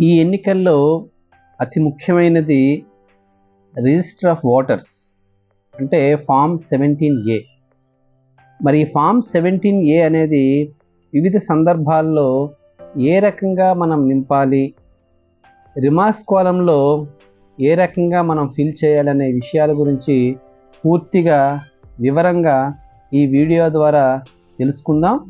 ఈ ఎన్నికల్లో అతి ముఖ్యమైనది రిజిస్టర్ ఆఫ్ ఓటర్స్ అంటే ఫామ్ సెవెంటీన్ ఏ. మరి ఈ ఫామ్ సెవెంటీన్ ఏ అనేది వివిధ సందర్భాల్లో ఏ రకంగా మనం నింపాలి రిమార్క్స్ కాలంలో ఏ రకంగా మనం ఫిల్ చేయాలనే విషయాల గురించి పూర్తిగా వివరంగా ఈ వీడియో ద్వారా తెలుసుకుందాం.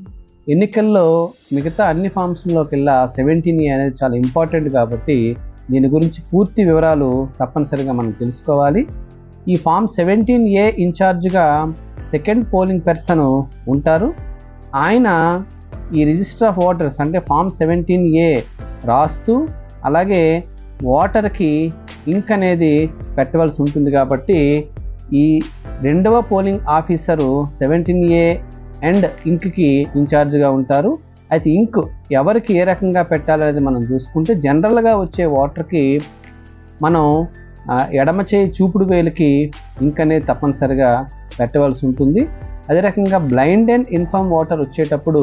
ఎన్నికల్లో మిగతా అన్ని ఫామ్స్లోకెల్లా సెవెంటీన్ ఏ అనేది చాలా ఇంపార్టెంట్ కాబట్టి దీని గురించి పూర్తి వివరాలు తప్పనిసరిగా మనం తెలుసుకోవాలి. ఈ ఫామ్ సెవెంటీన్ ఏ ఇన్ఛార్జ్గా సెకండ్ పోలింగ్ పర్సన్ ఉంటారు. ఆయన ఈ రిజిస్టర్ ఆఫ్ ఓటర్స్ అంటే ఫామ్ సెవెంటీన్ ఏ రాస్తూ అలాగే ఓటర్కి ఇంక్ అనేది పెట్టవలసి ఉంటుంది కాబట్టి ఈ రెండవ polling officer seventeen A and ఇంక్కి ఇన్ఛార్జ్గా ఉంటారు. అయితే ఇంక్ ఎవరికి ఏ రకంగా పెట్టాలనేది మనం చూసుకుంటే జనరల్గా వచ్చే వాటర్కి మనం ఎడమ చేయి చూపుడు వేలికి ఇంక్ అనేది తప్పనిసరిగా పెట్టవలసి ఉంటుంది. అదే రకంగా బ్లైండ్ అండ్ ఇన్ఫామ్ వాటర్ వచ్చేటప్పుడు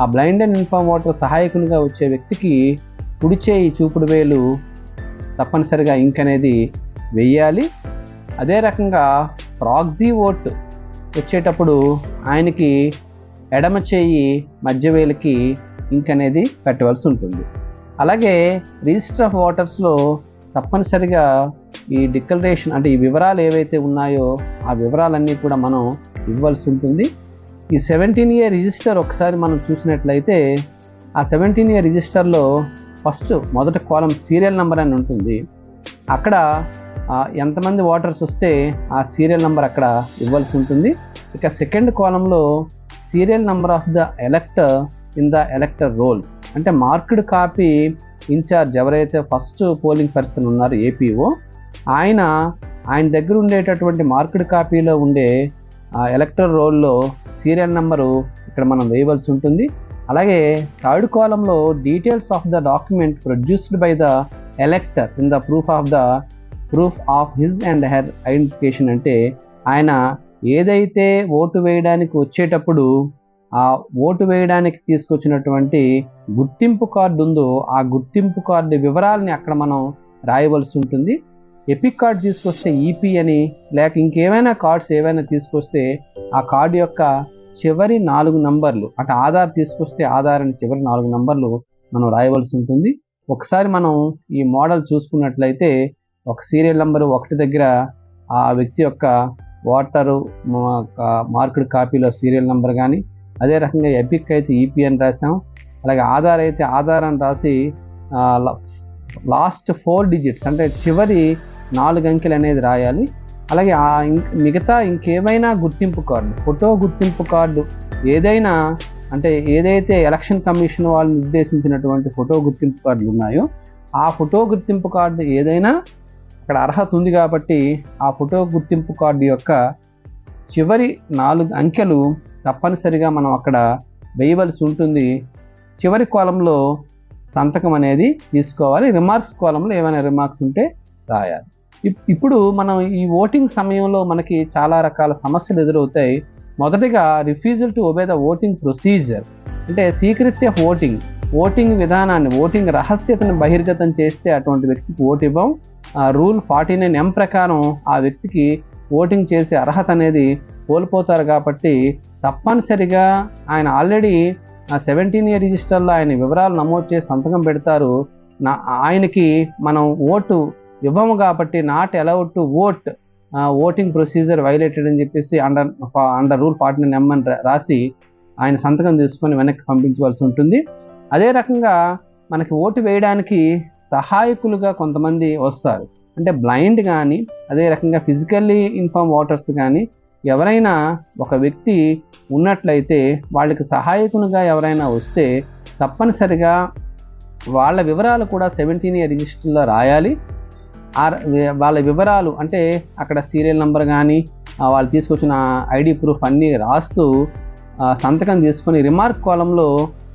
ఆ బ్లైండ్ అండ్ ఇన్ఫామ్ వాటర్ సహాయకునిగా వచ్చే వ్యక్తికి కుడి చేయి చూపుడు వేలు తప్పనిసరిగా ఇంక్ అనేది వెయ్యాలి అదే రకంగా ప్రాక్సీ ఓట్ వచ్చేటప్పుడు ఆయనకి ఎడమ చేయి మధ్య వేలికి ఇంక్ అనేది పెట్టవలసి ఉంటుంది. అలాగే రిజిస్టర్ ఆఫ్ ఓటర్స్లో తప్పనిసరిగా ఈ డిక్లరేషన్ అంటే ఈ వివరాలు ఏవైతే ఉన్నాయో ఆ వివరాలన్నీ కూడా మనం ఇవ్వాల్సి ఉంటుంది. ఈ సెవెంటీన్ ఇయర్ రిజిస్టర్ ఒకసారి మనం చూసినట్లయితే ఆ సెవెంటీన్ ఇయర్ రిజిస్టర్లో ఫస్ట్ మొదటి కాలం సీరియల్ నెంబర్ అని ఉంటుంది. అక్కడ ఎంతమంది ఓటర్స్ వస్తే ఆ సీరియల్ నెంబర్ అక్కడ ఇవ్వాల్సి ఉంటుంది. ఇక సెకండ్ కాలంలో serial number of the elector in the elector rolls. అంటే మార్క్డ్ కాపీ ఇన్ఛార్జ్ ఎవరైతే ఫస్ట్ పోలింగ్ పర్సన్ ఉన్నారో ఏపీఓ ఆయన ఆయన దగ్గర ఉండేటటువంటి మార్క్డ్ కాపీలో ఉండే ఆ ఎలక్టర్ రోల్లో సీరియల్ నెంబరు ఇక్కడ మనం వేయవలసి ఉంటుంది. అలాగే థర్డ్ కాలంలో details of the document produced by the elector in the proof of the proof of his and her identification అంటే ఆయన ఏదైతే ఓటు వేయడానికి వచ్చేటప్పుడు ఆ ఓటు వేయడానికి తీసుకొచ్చినటువంటి గుర్తింపు కార్డు ఉందో ఆ గుర్తింపు కార్డు వివరాలని అక్కడ మనం రాయవలసి ఉంటుంది. ఎపిక్ కార్డ్ తీసుకొస్తే ఈపీ అని లేక ఇంకేమైనా కార్డ్స్ ఏవైనా తీసుకొస్తే ఆ కార్డు యొక్క చివరి నాలుగు నంబర్లు అటు ఆధార్ తీసుకొస్తే ఆధార్ అని చివరి నాలుగు నంబర్లు మనం రాయవలసి ఉంటుంది. ఒకసారి మనం ఈ మోడల్ చూసుకున్నట్లయితే ఒక సీరియల్ నెంబర్ ఒకటి దగ్గర ఆ వ్యక్తి యొక్క ఓటరు మార్కుడ్ కాపీలో సీరియల్ నెంబర్ కానీ అదే రకంగా ఎపిక్ అయితే ఈపీ అని రాసాం. అలాగే ఆధార్ అయితే ఆధార్ అని రాసి లాస్ట్ ఫోర్ డిజిట్స్ అంటే చివరి నాలుగు అంకెలు అనేది రాయాలి. అలాగే ఆ మిగతా ఇంకేమైనా గుర్తింపు కార్డు ఫోటో గుర్తింపు కార్డు ఏదైనా అంటే ఏదైతే ఎలక్షన్ కమిషన్ వాళ్ళు నిర్దేశించినటువంటి ఫోటో గుర్తింపు కార్డులు ఉన్నాయో ఆ ఫోటో గుర్తింపు కార్డు ఏదైనా అక్కడ అర్హత ఉంది కాబట్టి ఆ ఫోటో గుర్తింపు కార్డు యొక్క చివరి నాలుగు అంకెలు తప్పనిసరిగా మనం అక్కడ వేయవలసి ఉంటుంది. చివరి కాలంలో సంతకం అనేది తీసుకోవాలి. రిమార్క్స్ కాలంలో ఏమైనా రిమార్క్స్ ఉంటే రాయాలి. ఇప్- ఇప్పుడు మనం ఈ ఓటింగ్ సమయంలో మనకి చాలా రకాల సమస్యలు ఎదురవుతాయి. మొదటిగా refusal to obey the voting procedure అంటే సీక్రెసీ ఆఫ్ ఓటింగ్ ఓటింగ్ విధానాన్ని ఓటింగ్ రహస్యతను బహిర్గతం చేస్తే అటువంటి వ్యక్తికి ఓటు ఇవ్వం. రూల్ ఫార్టీ నైన్ ఎం ప్రకారం ఆ వ్యక్తికి ఓటింగ్ చేసే అర్హత అనేది కోల్పోతారు కాబట్టి తప్పనిసరిగా ఆయన ఆల్రెడీ సెవెంటీన్ ఇయర్ రిజిస్టర్లో ఆయన వివరాలు నమోదు చేసి సంతకం పెడతారు. నా ఆయనకి మనం ఓటు ఇవ్వము కాబట్టి not allowed to vote voting procedure violated అని చెప్పేసి under under rule forty nine M అని రాసి ఆయన సంతకం తీసుకొని వెనక్కి పంపించవలసి ఉంటుంది. అదే రకంగా మనకి ఓటు వేయడానికి సహాయకులుగా కొంతమంది వస్తారు. అంటే బ్లైండ్ కానీ అదే రకంగా ఫిజికల్లీ ఇన్ఫార్మ్ ఓటర్స్ కానీ ఎవరైనా ఒక వ్యక్తి ఉన్నట్లయితే వాళ్ళకి సహాయకునిగా ఎవరైనా వస్తే తప్పనిసరిగా వాళ్ళ వివరాలు కూడా సెవెంటీన్ ఇయర్ రిజిస్టర్లో రాయాలి. ఆ వాళ్ళ వివరాలు అంటే అక్కడ సీరియల్ నెంబర్ కానీ వాళ్ళు తీసుకొచ్చిన ఐడి ప్రూఫ్ అన్నీ రాస్తూ సంతకం తీసుకొని రిమార్క్ కాలంలో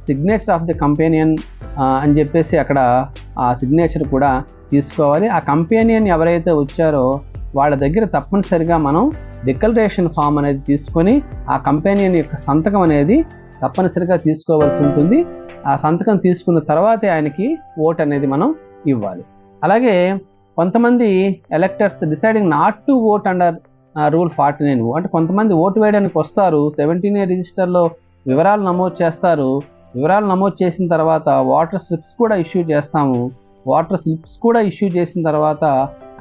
సిగ్నేచర్ ఆఫ్ ది కంపెనియన్ అని చెప్పేసి అక్కడ ఆ సిగ్నేచర్ కూడా తీసుకోవాలి. ఆ కంపెనీని ఎవరైతే వచ్చారో వాళ్ళ దగ్గర తప్పనిసరిగా మనం డిక్లరేషన్ ఫామ్ అనేది తీసుకొని ఆ కంపెనీని యొక్క సంతకం అనేది తప్పనిసరిగా తీసుకోవాల్సి ఉంటుంది. ఆ సంతకం తీసుకున్న తర్వాతే ఆయనకి ఓట్ అనేది మనం ఇవ్వాలి. అలాగే కొంతమంది electors deciding not to vote under rule forty nine అంటే కొంతమంది ఓటు వేయడానికి వస్తారు. సెవెంటీన్ ఏ రిజిస్టర్లో వివరాలు నమోదు చేస్తారు. వివరాలు నమోదు చేసిన తర్వాత వాటర్ స్లిప్స్ కూడా ఇష్యూ చేస్తాము. వాటర్ స్లిప్స్ కూడా ఇష్యూ చేసిన తర్వాత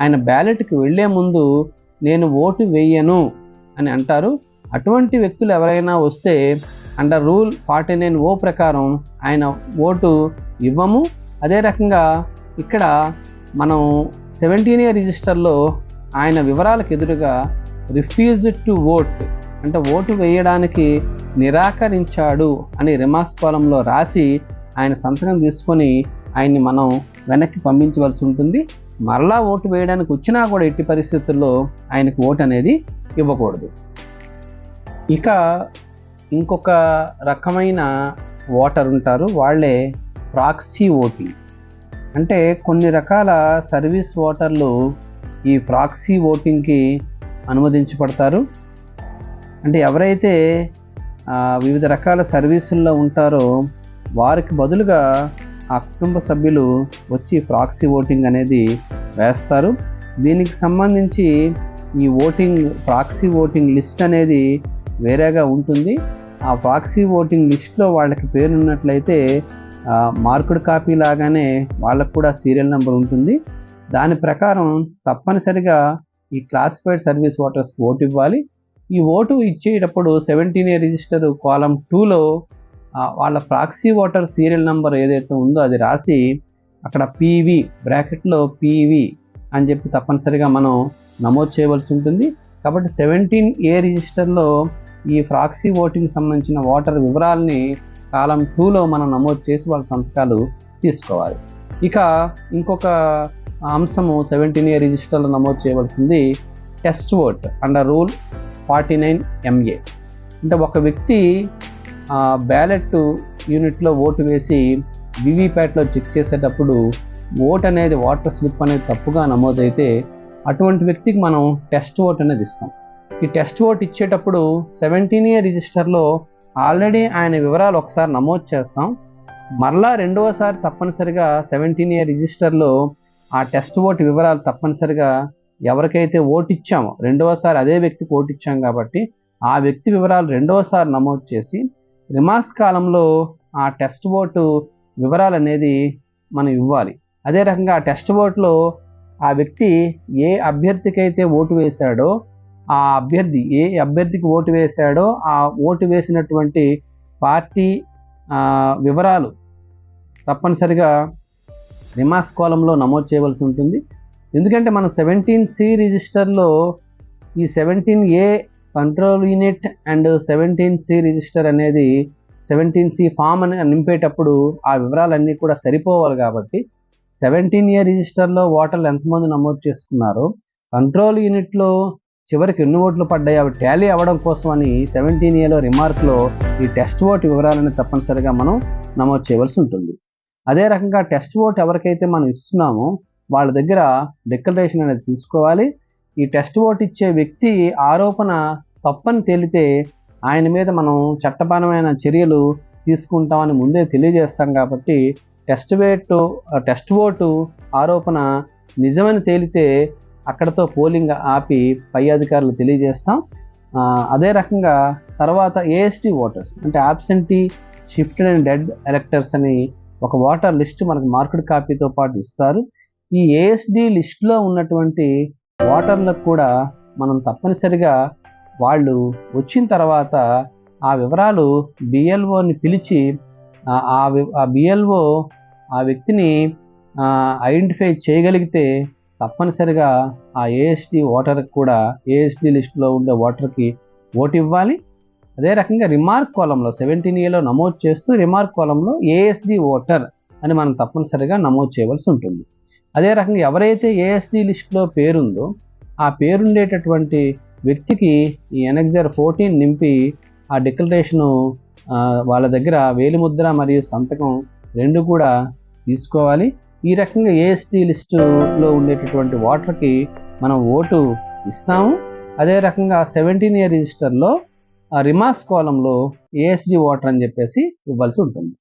ఆయన బ్యాలెట్కి వెళ్ళే ముందు నేను ఓటు వేయను అని అంటారు. అటువంటి వ్యక్తులు ఎవరైనా వస్తే under rule forty nine O ప్రకారం ఆయన ఓటు ఇవ్వము. అదే రకంగా ఇక్కడ మనం సెవెంటీన్ ఇయర్ రిజిస్టర్లో ఆయన వివరాలకు ఎదురుగా రిఫ్యూజ్ టు ఓట్ అంటే ఓటు వేయడానికి నిరాకరించాడు అని రిమార్క్స్ కాలంలో రాసి ఆయన సంతకం తీసుకొని ఆయన్ని మనం వెనక్కి పంపించవలసి ఉంటుంది. మరలా ఓటు వేయడానికి వచ్చినా కూడా ఎట్టి పరిస్థితుల్లో ఆయనకు ఓటు అనేది ఇవ్వకూడదు. ఇక ఇంకొక రకమైన ఓటర్ ఉంటారు. వాళ్ళే ప్రాక్సీ ఓటింగ్. అంటే కొన్ని రకాల సర్వీస్ ఓటర్లు ఈ ప్రాక్సీ ఓటింగ్కి అనుమతించబడతారు. అంటే ఎవరైతే వివిధ రకాల సర్వీసుల్లో ఉంటారో వారికి బదులుగా ఆ కుటుంబ సభ్యులు వచ్చి ప్రాక్సీ ఓటింగ్ అనేది వేస్తారు. దీనికి సంబంధించి ఈ ఓటింగ్ ప్రాక్సీ ఓటింగ్ లిస్ట్ అనేది వేరేగా ఉంటుంది. ఆ ప్రాక్సీ ఓటింగ్ లిస్ట్లో వాళ్ళకి పేరు ఉన్నట్లయితే మార్కుడ్ కాపీ లాగానే వాళ్ళకు కూడా సీరియల్ నెంబర్ ఉంటుంది. దాని ప్రకారం తప్పనిసరిగా ఈ క్లాసిఫైడ్ సర్వీస్ ఓటర్స్ ఓటు ఇవ్వాలి. ఈ ఓటు ఇచ్చేటప్పుడు సెవెంటీన్ ఇయర్ రిజిస్టర్ కాలం టూలో వాళ్ళ ప్రాక్సీ ఓటర్ సీరియల్ నెంబర్ ఏదైతే ఉందో అది రాసి అక్కడ పీవి బ్రాకెట్లో పీవి అని చెప్పి తప్పనిసరిగా మనం నమోదు చేయవలసి ఉంటుంది. కాబట్టి సెవెంటీన్ ఏ రిజిస్టర్లో ఈ ప్రాక్సీ ఓటింగ్ సంబంధించిన ఓటర్ వివరాలని కాలం టూలో మనం నమోదు చేసి వాళ్ళ సంతకాలు తీసుకోవాలి. ఇక ఇంకొక అంశము సెవెంటీన్ ఇయర్ రిజిస్టర్లో నమోదు చేయవలసింది test vote under rule forty nine MA అంటే ఒక వ్యక్తి బ్యాలెట్ యూనిట్లో ఓటు వేసి వివిప్యాట్లో చెక్ చేసేటప్పుడు ఓట్ అనేది వాటర్ స్లిప్ అనేది తప్పుగా నమోదైతే అటువంటి వ్యక్తికి మనం టెస్ట్ ఓట్ అనేది ఇస్తాం. ఈ టెస్ట్ ఓట్ ఇచ్చేటప్పుడు సెవెంటీన్ ఇయర్ రిజిస్టర్లో ఆల్రెడీ ఆయన వివరాలు ఒకసారి నమోదు చేస్తాం. మరలా రెండవసారి తప్పనిసరిగా సెవెంటీన్ ఇయర్ రిజిస్టర్లో ఆ టెస్ట్ ఓట్ వివరాలు తప్పనిసరిగా ఎవరికైతే ఓటు ఇచ్చామో రెండవసారి అదే వ్యక్తికి ఓటు ఇచ్చాం కాబట్టి ఆ వ్యక్తి వివరాలు రెండవసారి నమోదు చేసి రిమార్క్స్ కాలంలో ఆ టెస్ట్ ఓటు వివరాలు అనేది మనం ఇవ్వాలి. అదే రకంగా ఆ టెస్ట్ ఓట్లో ఆ వ్యక్తి ఏ అభ్యర్థికైతే ఓటు వేశాడో ఆ అభ్యర్థి ఏ అభ్యర్థికి ఓటు వేశాడో ఆ ఓటు వేసినటువంటి పార్టీ వివరాలు తప్పనిసరిగా రిమార్క్స్ కాలంలో నమోదు చేయవలసి ఉంటుంది. ఎందుకంటే మనం సెవెంటీన్ సి రిజిస్టర్లో ఈ seventeen A control unit and seventeen C register అనేది సెవెంటీన్ సి ఫామ్ అని నింపేటప్పుడు ఆ వివరాలన్నీ కూడా సరిపోవాలి కాబట్టి సెవెంటీన్ ఇయర్ రిజిస్టర్లో ఓటర్లు ఎంతమంది నమోదు చేసుకున్నారో. కంట్రోల్ యూనిట్లో చివరికి ఎన్ని ఓట్లు పడ్డాయి? అవి టాలీ అవ్వడం కోసం అని సెవెంటీన్ ఏలో రిమార్క్లో ఈ టెస్ట్ ఓటు వివరాలను తప్పనిసరిగా మనం నమోదు చేయవలసి ఉంటుంది. అదే రకంగా టెస్ట్ ఓట్ ఎవరికైతే మనం ఇస్తున్నామో వాళ్ళ దగ్గర డిక్లరేషన్ అనేది తీసుకోవాలి. ఈ టెస్ట్ ఓట్ ఇచ్చే వ్యక్తి ఆరోపణ తప్పని తేలితే ఆయన మీద మనం చట్టపరమైన చర్యలు తీసుకుంటామని ముందే తెలియజేస్తాం కాబట్టి టెస్ట్ వేటు టెస్ట్ ఓటు ఆరోపణ నిజమని తేలితే అక్కడతో పోలింగ్ ఆపి పై అధికారులు తెలియజేస్తాం. అదే రకంగా తర్వాత ఏఎస్టీ ఓటర్స్ అంటే absentee shifted and dead electors అని ఒక ఓటర్ లిస్ట్ మనకు మార్కెట్ కాపీతో పాటు ఇస్తారు. ఈ ఏఎస్డి లిస్టులో ఉన్నటువంటి ఓటర్లకు కూడా మనం తప్పనిసరిగా వాళ్ళు వచ్చిన తర్వాత ఆ వివరాలు బిఎల్ఓని పిలిచి ఆ- బిఎల్ఓ ఆ వ్యక్తిని ఐడెంటిఫై చేయగలిగితే తప్పనిసరిగా ఆ ఏఎస్డి ఓటర్కి కూడా ఏఎస్డి లిస్టులో ఉండే ఓటర్కి ఓటు ఇవ్వాలి. అదే రకంగా రిమార్క్ కాలంలో సెవెంటీన్ ఏలో నమోదు చేస్తూ రిమార్క్ కాలంలో ఏఎస్డి ఓటర్ అని మనం తప్పనిసరిగా నమోదు చేయవలసి ఉంటుంది. అదే రకంగా ఎవరైతే ఏఎస్డి లిస్టులో పేరుందో ఆ పేరుండేటటువంటి వ్యక్తికి ఈ ఎనెక్జర్ ఫోర్టీన్ నింపి ఆ డిక్లరేషను వాళ్ళ దగ్గర వేలిముద్ర మరియు సంతకం రెండు కూడా తీసుకోవాలి. ఈ రకంగా ఏఎస్టీ లిస్టులో ఉండేటటువంటి ఓటర్కి మనం ఓటు ఇస్తాము. అదే రకంగా సెవెంటీన్ ఇయర్ రిజిస్టర్లో రిమార్క్స్ కాలంలో ఏఎస్డి ఓటర్ అని చెప్పేసి ఇవ్వాల్సి ఉంటుంది.